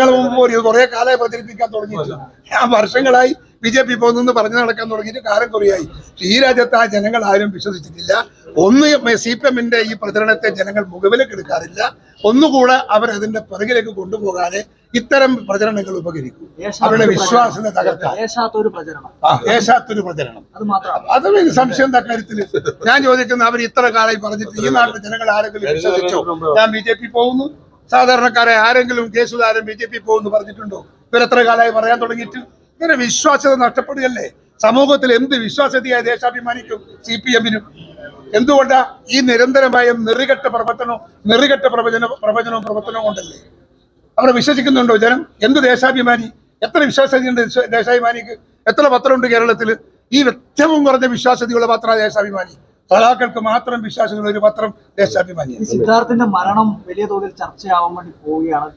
വർഷങ്ങൾ മുമ്പ് പോലും കുറെ കാലമായി പ്രചരിപ്പിക്കാൻ തുടങ്ങിയിട്ടില്ല. ഞാൻ വർഷങ്ങളായി ബി ജെ പി പോകുന്നു പറഞ്ഞു നടക്കാൻ തുടങ്ങിയിട്ട് കാലം കുറയായി. ഈ രാജ്യത്ത് ആ ജനങ്ങൾ ആരും വിശ്വസിച്ചിട്ടില്ല. ഒന്ന് സി പി എമ്മിന്റെ ഈ പ്രചരണത്തെ ജനങ്ങൾ മുഖവിലേക്ക് എടുക്കാറില്ല. ഒന്നുകൂടെ അവർ അതിന്റെ പിറകിലേക്ക് കൊണ്ടുപോകാതെ ഇത്തരം പ്രചരണങ്ങൾ ഉപകരിക്കും. അവരുടെ വിശ്വാസത്തെ തകർക്കാൻ. ദേശാത്തൊരു പ്രചരണം. അത് സംശയം തക്കാര്യത്തിൽ ഞാൻ ചോദിക്കുന്ന അവർ ഇത്ര കാലമായി പറഞ്ഞിട്ട് ഈ നാട്ടിലെ ജനങ്ങൾ ആരെങ്കിലും വിശ്വസിച്ചോ? ഞാൻ ബി ജെ പി പോകുന്നു. സാധാരണക്കാരെ ആരെങ്കിലും കേസുകാരൻ ബി ജെ പി പോകുന്നു പറഞ്ഞിട്ടുണ്ടോ? ഇവരെത്ര കാലമായി പറയാൻ തുടങ്ങിയിട്ട്? ഇവരെ വിശ്വാസ്യത നഷ്ടപ്പെടുകയല്ലേ? സമൂഹത്തിൽ എന്ത് വിശ്വാസ്യതയായി ദേശാഭിമാനിക്കും സി പി എമ്മിനും? എന്തുകൊണ്ടാ ഈ നിരന്തരമായ നെറികെട്ട പ്രവർത്തനവും നെറികെട്ട പ്രവചന പ്രവചനവും പ്രവർത്തനവും കൊണ്ടല്ലേ? അവരെ വിശ്വസിക്കുന്നുണ്ടോ ജനം? എന്ത് ദേശാഭിമാനി? എത്ര വിശ്വാസ്യതയുണ്ട് ദേശ- ദേശാഭിമാനിക്ക്? എത്ര പത്രമുണ്ട് കേരളത്തിൽ ഈ ഏറ്റവും കുറഞ്ഞ വിശ്വാസ്യതയുള്ള പത്ര ദേശാഭിമാനി. സഖാക്കൾക്ക് മാത്രം വിശ്വാസമുള്ള ഒരു പത്രം ദേശാഭിമാനി. സിദ്ധാർത്ഥിന്റെ മരണം വലിയ തോതിൽ ചർച്ചയാവാൻ വേണ്ടി പോവുകയാണ്.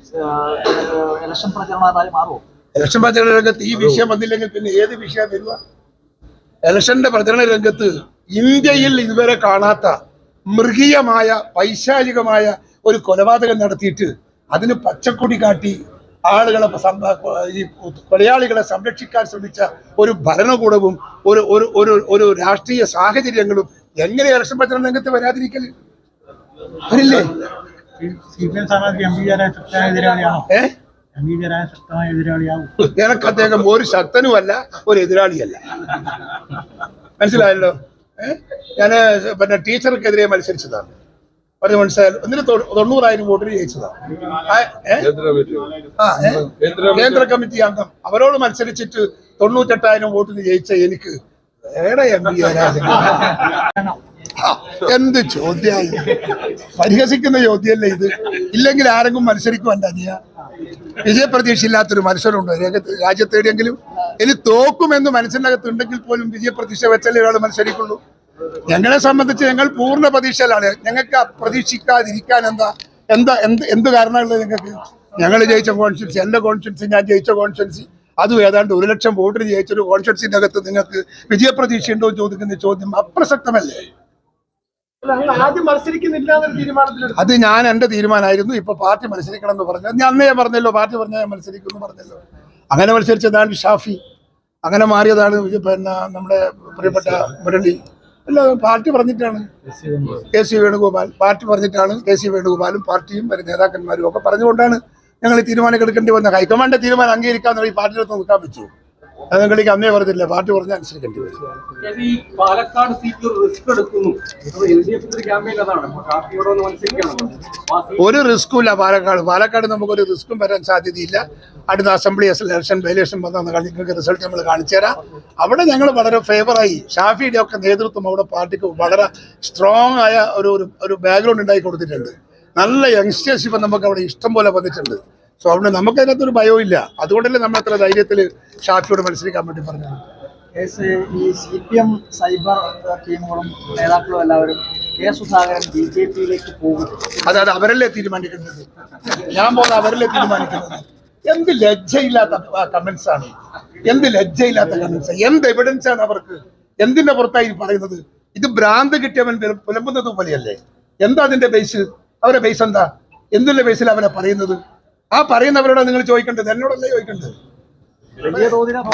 ഇലക്ഷൻ പ്രചരണമായി മാറുമോ ഇലക്ഷൻ പ്രചരണ രംഗത്ത് ഈ വിഷയം വന്നില്ലെങ്കിൽ പിന്നെ ഏത് വിഷയം വരിക? ഇലക്ഷന്റെ പ്രചരണ രംഗത്ത് ഇന്ത്യയിൽ ഇതുവരെ കാണാത്ത മൃഗീയമായ പൈശാചികമായ ഒരു കൊലപാതകം നടത്തിയിട്ട് അതിന് പച്ചക്കൊടി കാട്ടി ആളുകളെ ഈ കൊലയാളികളെ സംരക്ഷിക്കാൻ ശ്രമിച്ച ഒരു ഭരണകൂടവും ഒരു ഒരു ഒരു ഒരു രാഷ്ട്രീയ സാഹചര്യങ്ങളും എങ്ങനെ ഇലക്ഷൻ പത്രം രംഗത്ത് വരാതിരിക്കൽ? വരില്ലേ? സി ഒരു ശക്തനും അല്ല എനക്ക് അദ്ദേഹം ഒരു ശക്തനുമല്ല ഒരു എതിരാളിയല്ല. മനസ്സിലായല്ലോ? ഞാൻ ഞാൻ പിന്നെ ടീച്ചർക്കെതിരെ മത്സരിച്ചതാണ്. പറഞ്ഞു മനസ്സിലായാലും എന്നിട്ട് തൊ- തൊണ്ണൂറായിരം വോട്ടിന് ജയിച്ചതാണ്. ആ, ഏ? ആ, കേന്ദ്ര കമ്മിറ്റി അംഗം. അവരോട് മത്സരിച്ചിട്ട് തൊണ്ണൂറ്റെട്ടായിരം വോട്ടിന് ജയിച്ച എനിക്ക് എന്ത് ചോദ്യായി? പരിഹസിക്കുന്ന ചോദ്യല്ലേ ഇത്? ഇല്ലെങ്കിൽ ആരെങ്കിലും മത്സരിക്കുമല്ല നീ വിജയപ്രതീക്ഷ ഇല്ലാത്തൊരു മത്സരമുണ്ടോ. രംഗത്ത് രാജ്യത്തേടിയെങ്കിലും ഇനി തോക്കുമെന്ന് മനസ്സിനകത്ത് ഉണ്ടെങ്കിൽ പോലും വിജയപ്രതീക്ഷ വെച്ചല്ലേ ഒരാൾ മത്സരിക്കുള്ളൂ. ഞങ്ങളെ സംബന്ധിച്ച് ഞങ്ങൾ പൂർണ പ്രതീക്ഷയിലാണ്. ഞങ്ങൾക്ക് പ്രതീക്ഷിക്കാതിരിക്കാൻ എന്താ? എന്താ എന്ത് എന്ത് കാരണമുള്ളത് ഞങ്ങൾക്ക് ഞങ്ങൾ ജയിച്ച കോൺസ്റ്റിറ്റ്യൻസി എന്റെ കോൺസ്റ്റിറ്റ്യൻസി ഞാൻ ജയിച്ച കോൺസ്റ്റിറ്റ്യൻസി അതും ഏതാണ്ട് ഒരു ലക്ഷം വോട്ടിന് ജയിച്ചൊരു കോൺഫിഡൻസിന്റെ അകത്ത് നിങ്ങൾക്ക് വിജയപ്രതീക്ഷയുണ്ടോ എന്ന് ചോദിക്കുന്ന ചോദ്യം അപ്രസക്തമല്ലേ? അത് ഞാൻ എന്റെ തീരുമാനമായിരുന്നു. ഇപ്പൊ പാർട്ടി മത്സരിക്കണം എന്ന് പറഞ്ഞു ഞാൻ അന്നേ പറഞ്ഞല്ലോ പാർട്ടി പറഞ്ഞ ഞാൻ മത്സരിക്കുന്നു പറഞ്ഞല്ലോ. അങ്ങനെ മത്സരിച്ചതാണ് ഷാഫി. അങ്ങനെ മാറിയതാണ് പിന്നെ നമ്മുടെ പ്രിയപ്പെട്ട മുരളി. അല്ല പാർട്ടി പറഞ്ഞിട്ടാണ്. K C Venugopal. പാർട്ടി പറഞ്ഞിട്ടാണ് കെ സി വേണുഗോപാലും പാർട്ടിയും നേതാക്കന്മാരും ഒക്കെ പറഞ്ഞുകൊണ്ടാണ് ഞങ്ങൾ ഈ തീരുമാനം എടുക്കേണ്ടി വന്ന. ഹൈക്കമാൻഡ് തീരുമാനം അംഗീകരിക്കാൻ ഈ പാർട്ടിയിലൊന്നും നിൽക്കാൻ പറ്റൂ. അത് നിങ്ങൾക്ക് അന്നേ പറഞ്ഞില്ല പാർട്ടി പറഞ്ഞ അനുസരിക്കേണ്ടി വരും. ഈ പാലക്കാട് സീറ്റ് റിസ്ക് എടുക്കുന്നു. ഒരു റിസ്ക്കും ഇല്ല പാലക്കാട്. പാലക്കാട് നമുക്കൊരു റിസ്ക്കും വരാൻ സാധ്യതയില്ല. അടുത്ത അസംബ്ലി ഇലക്ഷൻ ഇലക്ഷൻ വന്ന നിങ്ങൾക്ക് റിസൾട്ട് നമ്മൾ കാണിച്ചു തരാം. അവിടെ ഞങ്ങൾ വളരെ ഫേവറായി. ഷാഫിയുടെ ഒക്കെ നേതൃത്വം അവിടെ പാർട്ടിക്ക് വളരെ സ്ട്രോങ് ആയ ഒരു ഒരു- ഒരു ബാക്ക്ഗ്രൗണ്ട് ഉണ്ടാക്കി കൊടുത്തിട്ടുണ്ട്. നല്ല യങ്സ്റ്റേഴ്സ് ഇപ്പം നമുക്ക് അവിടെ ഇഷ്ടം പോലെ വന്നിട്ടുണ്ട്. സോ അതുകൊണ്ട് നമുക്ക് അതിനകത്തൊരു ഭയവും ഇല്ല. അതുകൊണ്ടല്ലേ നമ്മൾ അത്ര ധൈര്യത്തിൽ ഷാഫിയോട് മത്സരിക്കാൻ വേണ്ടി പറഞ്ഞത്. കേസ് ഈ സി പി എം സൈബർ ടീമുകളും നേതാക്കളും എല്ലാവരും കെ സുധാകരൻ ബി ജെ പിയിലേക്ക് പോകും. അതായത് അവരല്ലേ തീരുമാനിക്കുന്നത്? ഞാൻ പോകുന്ന അവരല്ലേ തീരുമാനിക്കുന്നത്? എന്ത് ലജ്ജയില്ലാത്ത കമന്റ്സ് ആണ്. എന്ത് ലജ്ജയില്ലാത്ത കമന്റ്സ് എന്ത് എവിഡൻസ് ആണ് അവർക്ക്? എന്തിന്റെ പുറത്തായി പറയുന്നത്? ഇത് ഭ്രാന്ത് കിട്ടിയവൻ പുല- പുലമ്പുന്നത് പോലെയല്ലേ? എന്താ അതിന്റെ ബേസ് അവരെ ബേസ് എന്താ? എന്തിന്റെ ബേസിൽ അവരെ പറയുന്നത്? ആ പറയുന്നവരോട് നിങ്ങൾ ചോദിക്കേണ്ടത്? എന്നോടല്ലേ ചോദിക്കേണ്ടത്? വലിയ ഞാൻ-